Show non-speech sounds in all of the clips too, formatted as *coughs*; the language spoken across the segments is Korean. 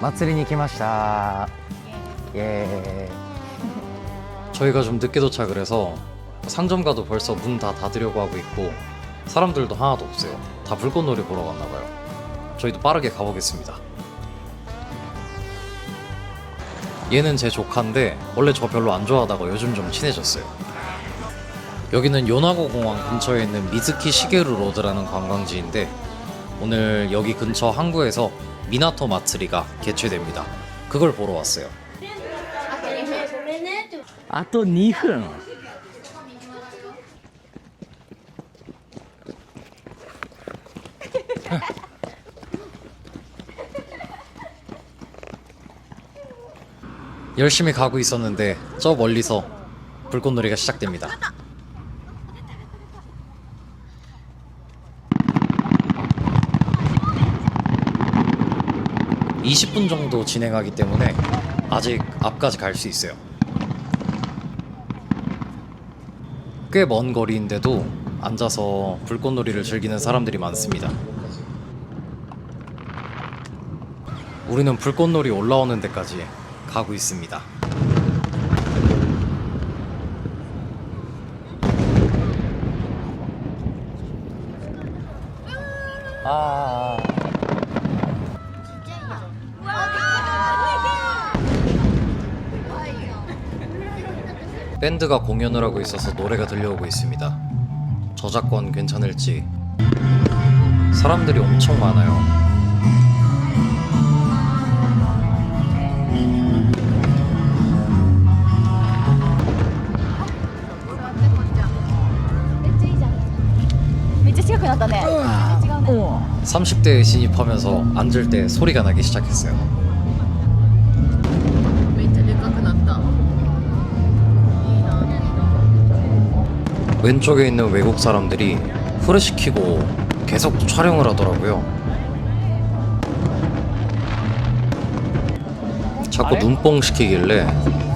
祭りに来ました예 저희가 좀 늦게 도착을 해서 상점가도 벌써 문 다 닫으려고 하고 있고 사람들도 하나도 없어요. 다 불꽃놀이 보러 갔나 봐요. 저희도 빠르게 가보겠습니다. 얘는 제 조카인데 원래 저 별로 안 좋아하다가 요즘 좀 친해졌어요. 여기는 요나고 공항 근처에 있는 미즈키 시게루 로드라는 관광지인데 오늘 여기 근처 항구에서 미나토 마츠리가 개최됩니다. 그걸 보러 왔어요. 아 또 니흔 열심히 가고 있었는데 저 멀리서 불꽃놀이가 시작됩니다. (20분) 정도 진행하기 때문에 아직 앞까지 갈 수 있어요. 꽤 먼 거리인데도 앉아서 불꽃놀이를 즐기는 사람들이 많습니다. 우리는 불꽃놀이 올라오는 데까지 가고 있습니다. 아 밴드가 공연을 하고 있어서 노래가 들려오고 있습니다. 저작권 괜찮을지. 사람들이 엄청 많아요. 30대에 어. 신입하면서 앉을 때 소리가 나기 시작했어요. 왼쪽에 있는 외국 사람들이 후레시키고 계속 촬영을 하더라고요. 자꾸 눈뽕 시키길래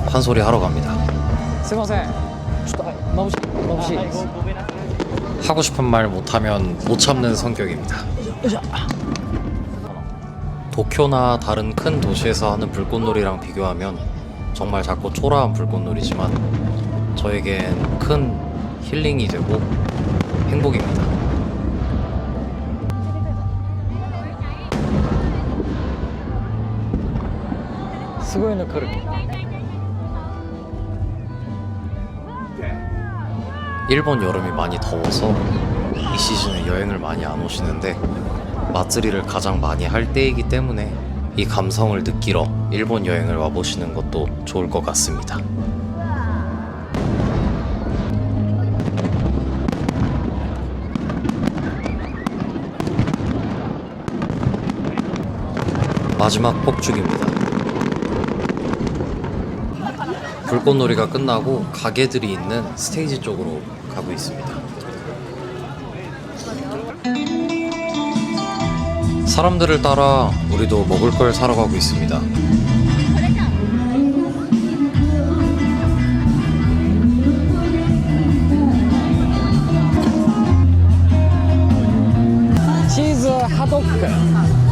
판소리 하러 갑니다. 하고 싶은 말 못하면 못 참는 성격입니다. 도쿄나 다른 큰 도시에서 하는 불꽃놀이랑 비교하면 정말 작고 초라한 불꽃놀이지만 저에겐 큰 힐링이 되고 행복입니다. 스고이는 크루 일본 여름이 많이 더워서 이 시즌에 여행을 많이 안 오시는데 맞들이를 가장 많이 할 때이기 때문에 이 감성을 느끼러 일본 여행을 와보시는 것도 좋을 것 같습니다. 마지막 폭죽입니다. 불꽃놀이가 끝나고 가게들이 있는 스테이지 쪽으로 가고 있습니다. 사람들을 따라 우리도 먹을 걸 사러 가고 있습니다. 치즈 핫도그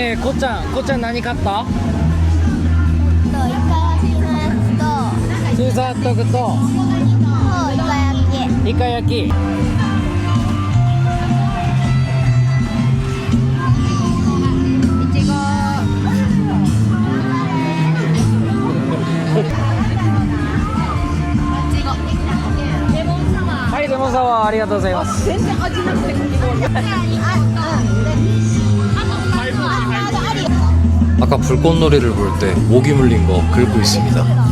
ねえこっちゃんこっちゃん何買った？とイカ焼きのやつとチーズハットグととイカ焼き。イカ焼きいちご。いちご。レモンサワー。はいレモンサワーありがとうございます全然味なくてかき氷。あ、うん。 아까 불꽃놀이를 볼 때 모기 물린 거 긁고 있습니다.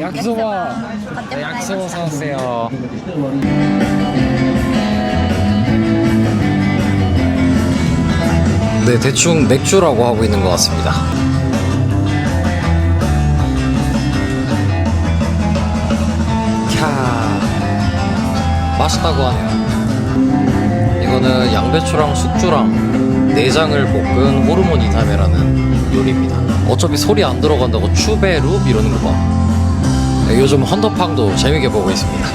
약소바. 약소바 사오세요. 네, 대충 맥주라고 하고 있는 것 같습니다. 캬, 맛있다고 하네요. 이거는 양배추랑 숙주랑 내장을 볶은 호르몬 이타메라는 요리입니다. 어차피 소리 안 들어간다고 추베룹 이러는 거 봐. 네, 요즘 헌터팡도 재밌게 보고 있습니다.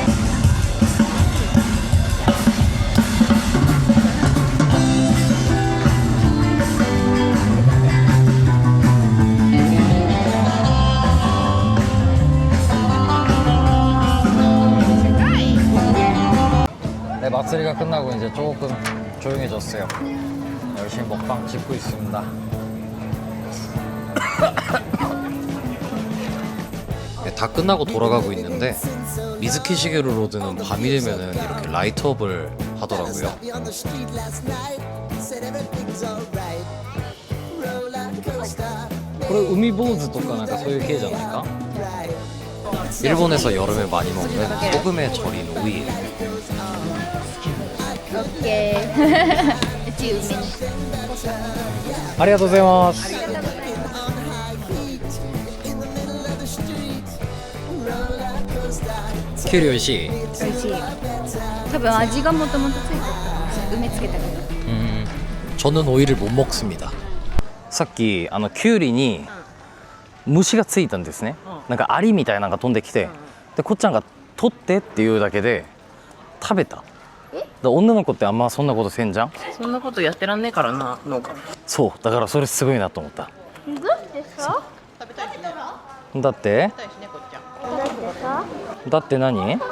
네, 막소리가 끝나고 이제 조금 조용해졌어요. 열심히 먹방 짓고 있습니다. *coughs* 네, 다 끝나고 돌아가고 있는데 미즈키 시계로 로드는 밤이 되면 이렇게 라이트업을 하더라고요. 그래 우미보드 똑같나까 소유키지 않을까? 일본에서 여름에 많이 먹는 네. 소금에 절인 오이. 오케이. 예. *laughs* ありがとうございますキュウリ美味しい美味しい多分味がもともとついてたから梅つけたけど 음, 저는 오이를 못 먹습니다. さっきあのキュウリに虫がついたんですね。なんかアリみたいなのが飛んできて、でこっちゃんが取ってっていうだけで食べた。 だ女の子ってあんまそんなことせんじゃん？そんなことやってらんねえからな。農家そう。だからそれすごいなと思った。どうしてさだってたいしねこっちゃんだって？さだって何？うん。こっ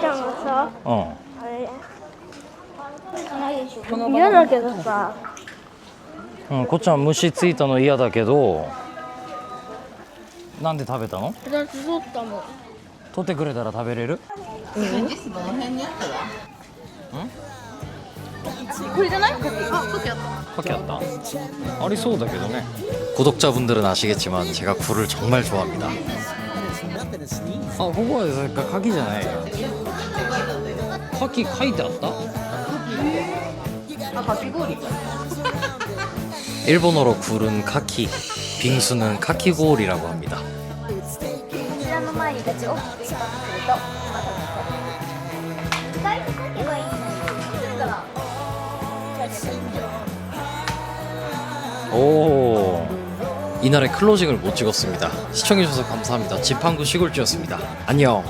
ちゃんがさあれ嫌だけどさ。うん、こっちゃん虫ついたの嫌だけど、なんで食べたの？取ったもん取ってくれたら食べれる？ジスどの辺にあったわこれじゃないあ時計あった 밖에 왔다. 아리 소다けどね. 구독자분들은 아시겠지만 제가 굴을 정말 좋아합니다. 아, ここは그러니까 카키잖아요. 카키 書いてあった?あかき氷 일본어로 굴은 카키, 빙수는 카키고울이라고 합니다. こちらの前に立ち大きく一発するとまた意外と書けばいいんだよ 오. 이날의 클로징을 못 찍었습니다. 시청해주셔서 감사합니다. 지팡구 시골주였습니다. 안녕.